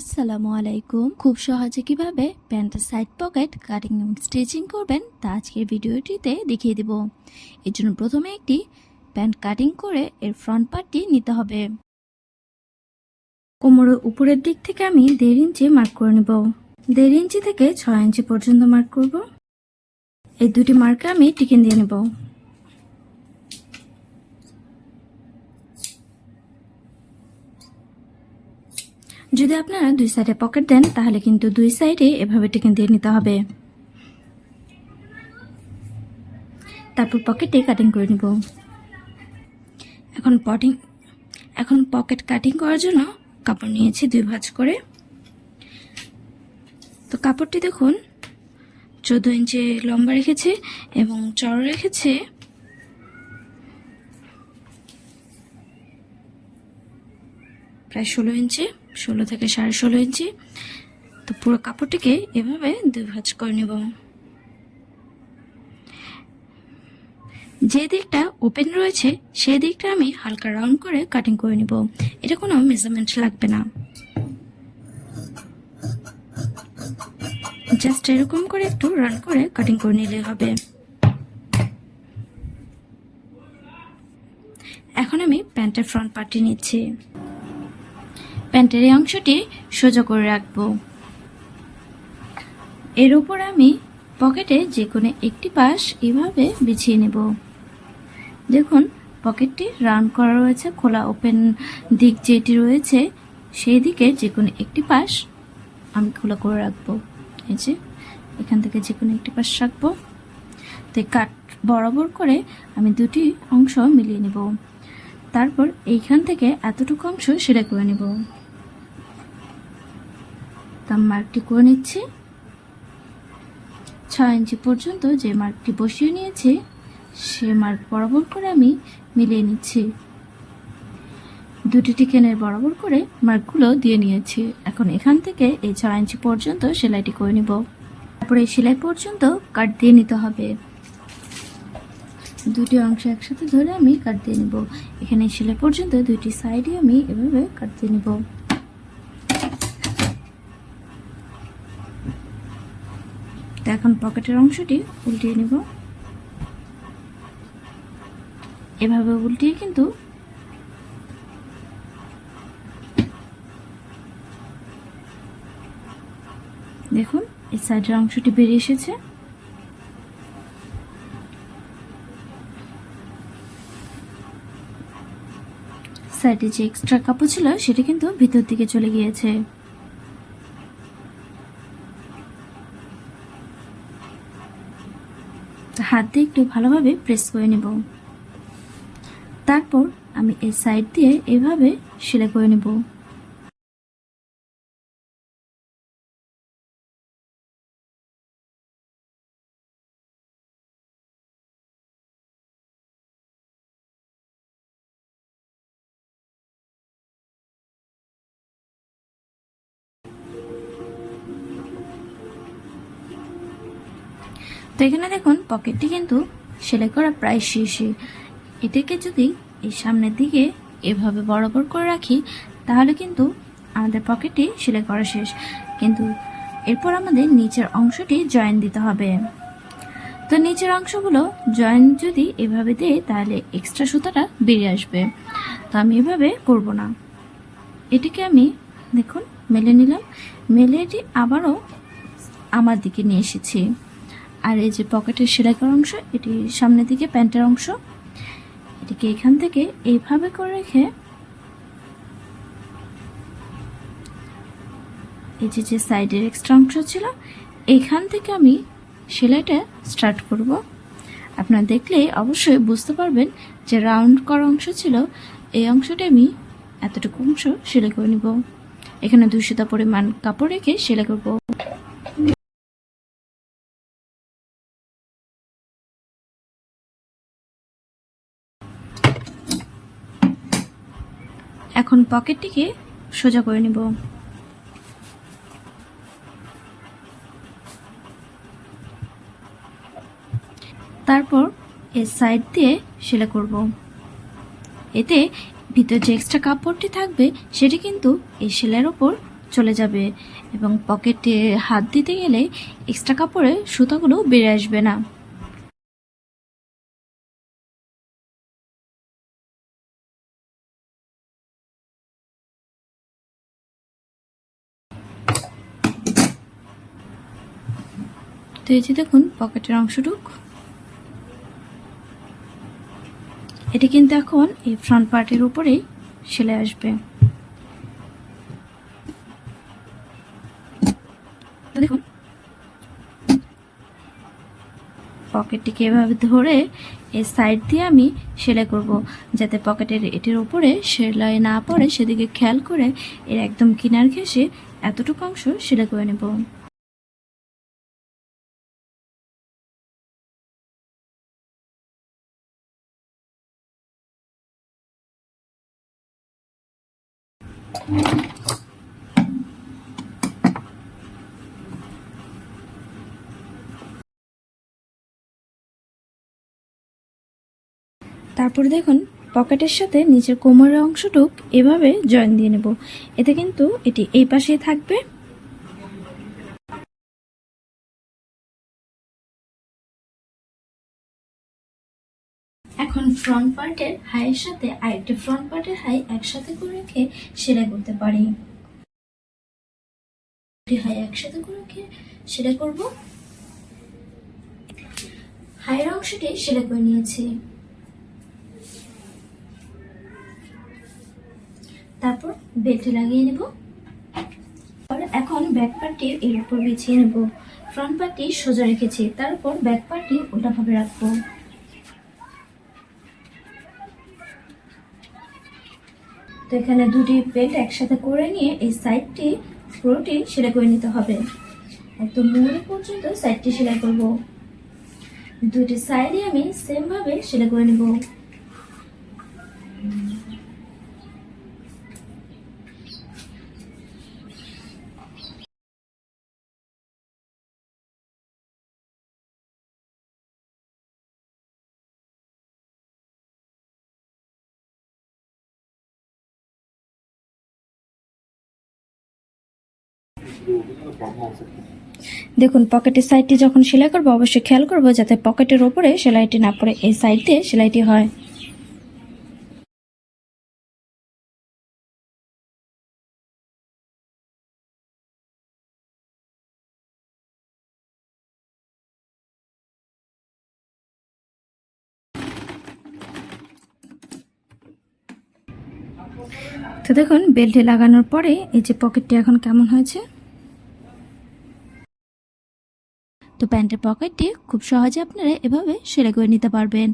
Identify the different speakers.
Speaker 1: আসসালামু আলাইকুম। খুব সহজে কীভাবে প্যান্টের সাইড পকেট কাটিং এবং স্টিচিং করবেন তা আজকের ভিডিওটিতে দেখিয়ে দিব। এর জন্য প্রথমে একটি প্যান্ট কাটিং করে এর ফ্রন্ট পার্টটি নিতে হবে। কোমরের উপরের দিক থেকে আমি দেড় ইঞ্চি মার্ক করে নেব। দেড় ইঞ্চি থেকে ছয় ইঞ্চি পর্যন্ত মার্ক করব। এই দুটি মার্কে আমি টিকেন দিয়ে নেব। যদি আপনারা দুই সাইডে পকেট দেন, তাহলে কিন্তু দুই সাইডে এভাবে টেকে দিয়ে নিতে হবে। তারপর পকেটে কাটিং করে নিব। এখন পটিং এখন পকেট কাটিং করার জন্য কাপড় নিয়েছি দুই ভাঁজ করে। তো কাপড়টি দেখুন, চোদ্দ ইঞ্চি লম্বা রেখেছে এবং চড় রেখেছে। প্রায় ষোলো ইঞ্চি। ষোলো থেকে সাড়ে ষোলো ইঞ্চি। তো পুরো কাপড়টিকে এভাবে দুই ভাঁজ করে নেব। যে দিকটা ওপেন রয়েছে, সেই দিকটা আমি হালকা রাউন্ড করে কাটিং করে নিব। এটা কোনো মেজারমেন্ট লাগবে না। জাস্ট এরকম করে একটু রান করে কাটিং করে নিলে হবে। এখন আমি প্যান্টের ফ্রন্ট পার্টি নিচ্ছি। প্যান্টের এই অংশটি সোজা করে রাখব। এর উপর আমি পকেটে যে কোনো একটি পাশ এভাবে বিছিয়ে নেব। দেখুন, পকেটটি রাউন্ড করা রয়েছে, খোলা ওপেন দিক যেটি রয়েছে, সেই দিকে যে কোনো একটি পাশ আমি খোলা করে রাখব। এই যে, এখান থেকে যে কোনো একটি পাশ রাখব। তো কাট বরাবর করে আমি দুটি অংশ মিলিয়ে নেব। তারপর এইখান থেকে এতটুকু অংশ সেলাই করে নেব। তার মার্কটি করে নিচ্ছি। ছয় ইঞ্চি পর্যন্ত যে মার্কটি বসিয়ে নিয়েছি, সে মার্ক বরাবর করে আমি মিলিয়ে নিচ্ছি। দুটি টিকেনের বরাবর করে মার্কগুলো দিয়ে নিয়েছি। এখন এখান থেকে এই ছয় ইঞ্চি পর্যন্ত সেলাইটি করে নিব। তারপরে সেলাই পর্যন্ত কাট দিয়ে নিতে হবে। দুটি অংশ একসাথে ধরে আমি কাট দিয়ে নিব। এখানে সেলাই পর্যন্ত দুইটি সাইডে আমি এভাবে কাট দিয়ে নিব। এখন পকেটের অংশটি উল্টিয়ে নিব। এভাবে উল্টিয়ে কিন্তু দেখুন, এই সাইডের অংশটি বেরিয়ে এসেছে। সাইডে যে এক্সট্রা কাপড় ছিল, সেটা কিন্তু ভিতর দিকে চলে গিয়েছে। হাত দিয়ে একটু ভালোভাবে প্রেস করে নেব। তারপর আমি এই সাইড দিয়ে এভাবে সেলাই করে নেব। তো এখানে দেখুন পকেটটি কিন্তু সেলাই করা প্রায় শেষে এটাকে যদি এই সামনের দিকে এভাবে বরাবর করে রাখি, তাহলে কিন্তু আমাদের পকেটটি সেলাই করা শেষ। কিন্তু এরপর আমাদের নিচের অংশটি জয়েন দিতে হবে। তো নিচের অংশগুলো জয়েন যদি এভাবে দিই, তাহলে এক্সট্রা সুতাটা বেরিয়ে আসবে। তো আমি এভাবে করব না। এটিকে আমি দেখুন, মেলে নিলাম। মেলে এটি আবারও আমার দিকে নিয়ে এসেছি। আর এই যে পকেটের সেলাই করা অংশ, এটি সামনের দিকে প্যান্টের অংশ, এটিকে এখান থেকে এইভাবে করে রেখে এই যে যে সাইডের এক্সট্রা অংশ ছিল, এখান থেকে আমি সেলাইটা স্টার্ট করব। আপনারা দেখলে অবশ্যই বুঝতে পারবেন যে রাউন্ড করা অংশ ছিল, এই অংশটা আমি এতটুকু অংশ সেলাই করে নিব। এখানে দুশোটা পরিমাণ কাপড় রেখে সেলাই করব। এখন পকেটটিকে সোজা করে নেব। তারপর এর সাইড দিয়ে সেলাই করব। এতে ভিতর যে এক্সট্রা কাপড়টি থাকবে, সেটি কিন্তু এই সেলাইয়ের ওপর চলে যাবে এবং পকেটে হাত দিতে গেলে এক্সট্রা কাপড়ে সুতাগুলো বেড়ে আসবে না। এই যে দেখুন, পকেটের অংশটুক। এটি কিন্তু এখন এই ফ্রন্ট পার্টের উপরেই সেলাই আসবে। দেখুন, পকেটটিকে এভাবে ধরে এই সাইড দিয়ে আমি সেলাই করব, যাতে পকেটের এটির উপরে সেলাই না পড়ে, সেদিকে খেয়াল করে এর একদম কিনার ঘেসে এতটুকু অংশ সেলাই করে নেব। তারপর দেখুন, পকেটের সাথে নিচের কোমরের অংশটুক এভাবে জয়েন দিয়ে নেব। এতে কিন্তু এটি এই পাশেই থাকবে। এখন ফ্রন্ট পার্টের হাইয়ের সাথে আরেকটি ফ্রন্ট পার্টের হাই একসাথে করে রেখে সেলাই করতে পারি। হাই একসাথে করে রেখে সেলাই করব। হাইয়ের অংশটি সেলাই করে নিয়েছি। তারপর বেল্টে লাগিয়ে নেব। এখন ব্যাক পার্টটি এর উপর বিছিয়ে নেব। ফ্রন্ট পার্টটি সোজা রেখেছি তারপর ব্যাক পার্টটি উল্টাভাবে রাখব। তো এখানে দুটি পেট একসাথে করে নিয়ে এই সাইডটি পুরোটি সেলাই করে নিতে হবে। একদম মুড়ি পর্যন্ত সাইডটি সেলাই করব। দুটি সাইডে আমি সেমভাবে সেলাই করে নেব। দেখুন, পকেটের সাইডটি যখন সেলাই করব, অবশ্যই খেয়াল করব যাতে পকেটের ওপরে সেলাইটি না পড়ে, এই সাইড দিয়ে সেলাইটি হয়। তো দেখুন, বেল্টে লাগানোর পরে এই যে পকেটটি এখন কেমন হয়েছে? তো প্যান্টের পকেটটি খুব সহজে আপনারা এভাবে সেলাই করে নিতে পারবেন।